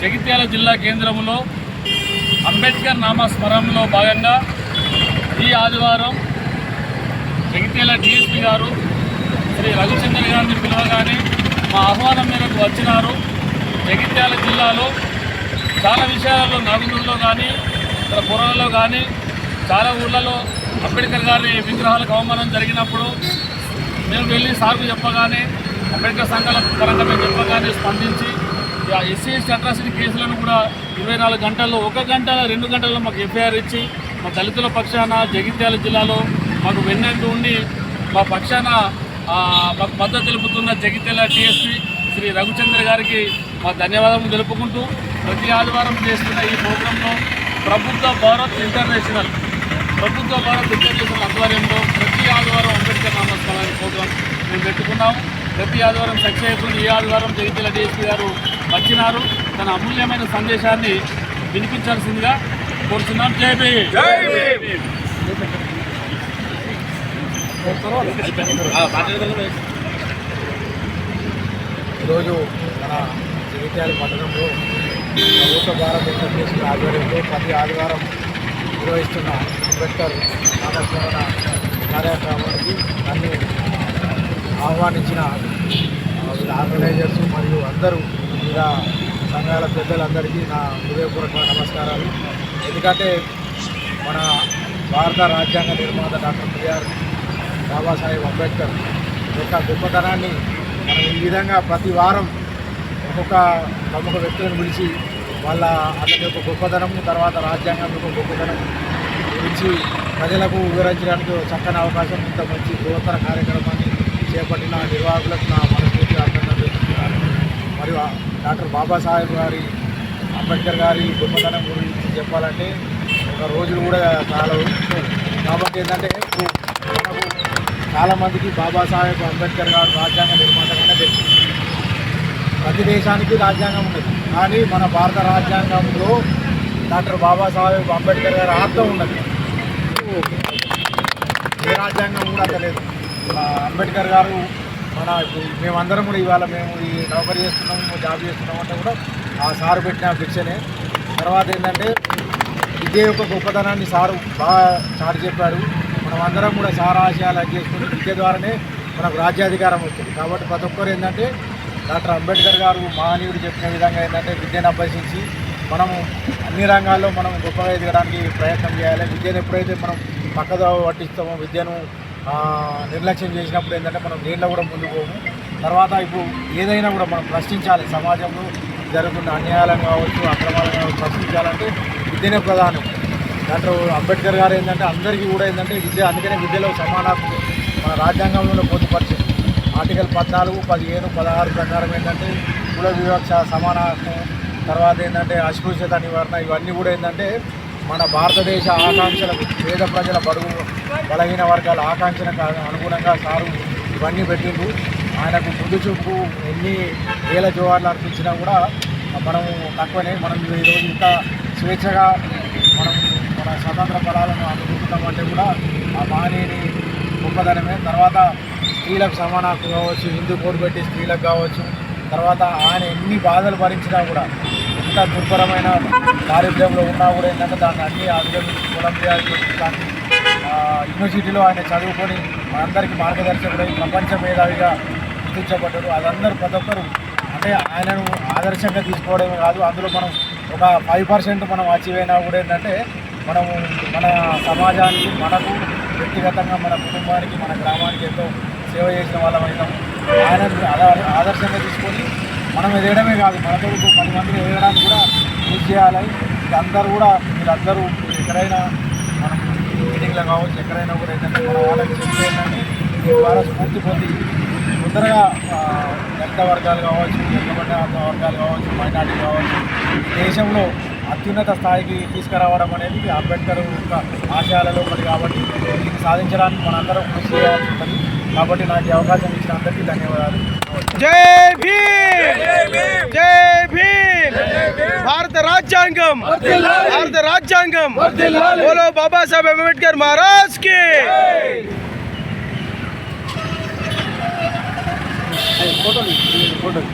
జగిత్యాల జిల్లా కేంద్రంలో అంబేద్కర్ నామస్మరణలో భాగంగా ఈ ఆదివారం జగిత్యాల డిఎస్పీ గారు శ్రీ రఘుచంద్ర గారిని పిలవగానే మా ఆహ్వానం మేరకు వచ్చినారు. జగిత్యాల జిల్లాలో చాలా విషయాలలో నలుగురులో కానీ ఇక్కడ పొరలలో కానీ చాలా ఊళ్ళలో అంబేద్కర్ గారి విగ్రహాలకు అవమానం జరిగినప్పుడు మేము వెళ్ళి సార్కు చెప్పగానే అంబేద్కర్ సంఘాల పరంగా మేము చెప్పగానే స్పందించి ఎస్సీ ఎస్టీ అట్రాసిటీ కేసులను కూడా ఇరవై నాలుగు గంటల్లో ఒక గంట రెండు గంటల్లో మాకు ఎఫ్ఐఆర్ ఇచ్చి మా దళితుల పక్షాన జగిత్యాల జిల్లాలో మాకు వెన్నట్టు ఉండి మా పక్షాన మాకు మద్దతు తెలుపుతున్న జగిత్యాల టీఎస్పీ శ్రీ రఘుచంద్ర గారికి మా ధన్యవాదాలు తెలుపుకుంటూ ప్రతి ఆదివారం చేస్తున్న ఈ ప్రోగ్రాంలో ప్రభుత్వ భారత్ ఇంటర్నేషనల్ ప్రభుత్వ భారత్ ఇంటర్నేషనల్ ఆధ్వర్యంలో ప్రతి ఆదివారం అంబేద్కర్ నామస్మరణ ప్రోగ్రాం మేము పెట్టుకున్నాం ప్రతి ఆదివారం అవుతుంది ఈ ఆదివారం జగిత్యాల డిఎస్పీ గారు వచ్చినారు. తన అమూల్యమైన సందేశాన్ని వినిపించాల్సిందిగా కోరుతున్నాం జై భీమ్. ఈరోజు మన జగిత్యాల పట్టణంలో ప్రభుత్వ భారత ఇంటర్నేషనల్ ఆధ్వర్యంలో ప్రతి ఆదివారం నిర్వహిస్తున్న అంబేద్కర్ నామస్మరణ కార్యక్రమానికి నన్ను ఆహ్వానించిన వీళ్ళ ఆర్గనైజర్స్ మరియు అందరూ ఇలా సంఘాల పెద్దలందరికీ నా హృదయపూర్వక నమస్కారాలు. ఎందుకంటే మన భారత రాజ్యాంగ నిర్మాత డాక్టర్ బిఆర్ బాబాసాహెబ్ అంబేద్కర్ యొక్క గొప్పతనాన్ని మనం ఈ విధంగా ప్రతి వారం ఒక్కొక్క ప్రముఖ వ్యక్తులను పిలిచి వాళ్ళ అతని యొక్క గొప్పతనం తర్వాత రాజ్యాంగం యొక్క గొప్పతనం గురించి ప్రజలకు వివరించడానికి చక్కని అవకాశం ఇంత మంచి బృహత్తర కార్యక్రమాన్ని చేపట్టిన నిర్వాహకులకు నా మనస్ఫూర్తి అభినందనలు. తెలుపుతున్నాను మరియు డాక్టర్ బాబాసాహెబ్ గారి అంబేద్కర్ గారి గొప్పతనం గురించి చెప్పాలంటే ఒక రోజులు కూడా చాలా కాబట్టి ఏంటంటే మనకు చాలామందికి బాబాసాహెబ్ అంబేద్కర్ గారు రాజ్యాంగ నిర్మాతగానే తెలుసు. ప్రతి దేశానికి రాజ్యాంగం ఉన్నది. కానీ మన భారత రాజ్యాంగంలో డాక్టర్ బాబాసాహెబ్ అంబేద్కర్ గారి ఆత్మ ఉన్నది. ఏ రాజ్యాంగం కూడా తెలియదు అంబేద్కర్ గారు మన ఇప్పుడు మేమందరం కూడా ఇవాళ మేము ఈ నౌకరీ చేస్తున్నాము జాబ్ చేస్తున్నాం అంటే కూడా ఆ సారు పెట్టిన భిక్షనే. తర్వాత ఏంటంటే విద్య యొక్క గొప్పతనాన్ని సారు బాగా చాటి చెప్పాడు మనం అందరం కూడా సార్ ఆశయాలు అది చేసుకుని విద్య ద్వారానే మనకు రాజ్యాధికారం వస్తుంది. కాబట్టి ప్రతి ఒక్కరు ఏంటంటే డాక్టర్ అంబేద్కర్ గారు మహనీయుడు చెప్పిన విధంగా ఏంటంటే విద్యను అభ్యసించి మనము అన్ని రంగాల్లో మనం గొప్పగా ఎదగడానికి ప్రయత్నం చేయాలి. విద్యను ఎప్పుడైతే మనం పక్కదో పట్టిస్తామో విద్యను నిర్లక్ష్యం చేసినప్పుడు ఏంటంటే మనం దేంట్లో కూడా ముందు పోము. తర్వాత ఇప్పుడు ఏదైనా కూడా మనం ప్రశ్నించాలి. సమాజంలో జరుగుతున్న అన్యాయాలను కావచ్చు అక్రమాలను కావచ్చు ప్రశ్నించాలంటే విద్యనే ప్రధానం. దాంట్లో అంబేద్కర్ గారు ఏంటంటే అందరికీ కూడా ఏంటంటే విద్య అందుకనే విద్యలో సమాన మన రాజ్యాంగంలో పొందుపరిచింది ఆర్టికల్ పద్నాలుగు పదిహేను పదహారు ప్రకారం ఏంటంటే కుల వివక్ష సమాన తర్వాత ఏంటంటే అస్పృశ్యత నివారణ ఇవన్నీ కూడా ఏంటంటే మన భారతదేశ ఆకాంక్షలకు పేద ప్రజల బడుగు బలహీన వర్గాల ఆకాంక్షలకు అనుగుణంగా సారు ఇవన్నీ పెట్టిండు. ఆయనకు ముందు చూపు ఎన్ని వేల జోహార్లు అర్పించినా కూడా మనం తక్కువనే. మనం ఈరోజు ఇంత స్వేచ్ఛగా మనం మన స్వతంత్ర ఫలాలను అందుకుంటామంటే కూడా ఆ మహనీయుని గొప్పదనమే. తర్వాత స్త్రీలకు సమాన హక్కు కావచ్చు హిందూ కోడ్ పెట్టి స్త్రీలకు కావచ్చు. తర్వాత ఆయన ఎన్ని బాధలు భరించినా కూడా ఎంత దుర్భరమైన దారిద్ర్యంలో ఉన్నా కూడా ఏంటంటే దాన్ని అన్ని అధిగమించి కొలంబియా యూనివర్సిటీ యూనివర్సిటీలో ఆయన చదువుకొని మనందరికీ మార్గదర్శకుడై ప్రపంచ మేధావిగా గుర్తించబడ్డాడు. అదందరూ ప్రతి ఒక్కరు అంటే ఆయనను ఆదర్శంగా తీసుకోవడమే కాదు అందులో మనం ఒక ఫైవ్ పర్సెంట్ మనం అచీవ్ అయినా కూడా ఏంటంటే మనము మన సమాజానికి మనకు వ్యక్తిగతంగా మన కుటుంబానికి మన గ్రామానికి ఎంతో సేవ చేసిన వాళ్ళం అవుతాం ఆయన ఆదర్శంగా తీసుకొని మనం ఎదగడమే కాదు మన కొరకు పది మందిని ఎదగడానికి కూడా కృషి చేయాలి. అందరూ కూడా మీరందరూ ఎక్కడైనా మనం మీటింగ్లో కావచ్చు ఎక్కడైనా కూడా ఏంటంటే మన వాళ్ళకి చెప్తే దీని ద్వారా స్ఫూర్తి పొంది తొందరగా ఆ, దళిత వర్గాలు కావచ్చు వెనుకబడిన వర్గాలు కావచ్చు మైనార్టీ కావచ్చు దేశంలో అత్యున్నత స్థాయికి తీసుకురావడం అనేది అంబేద్కర్ యొక్క ఆశయాలలో ఒకటి కాబట్టి దీన్ని సాధించడానికి మనందరం కృషి చేయాల్సి ఉంటుంది. కాబట్టి నాకు అవకాశం ఇచ్చిన అందరికీ ధన్యవాదాలు రాజ్యాంగం భారత రాజ్యాంగం బోలో బాబాసాహెబ్ అంబేద్కర్ మహారాజ్కి ఫోటోలు ఫోటోలు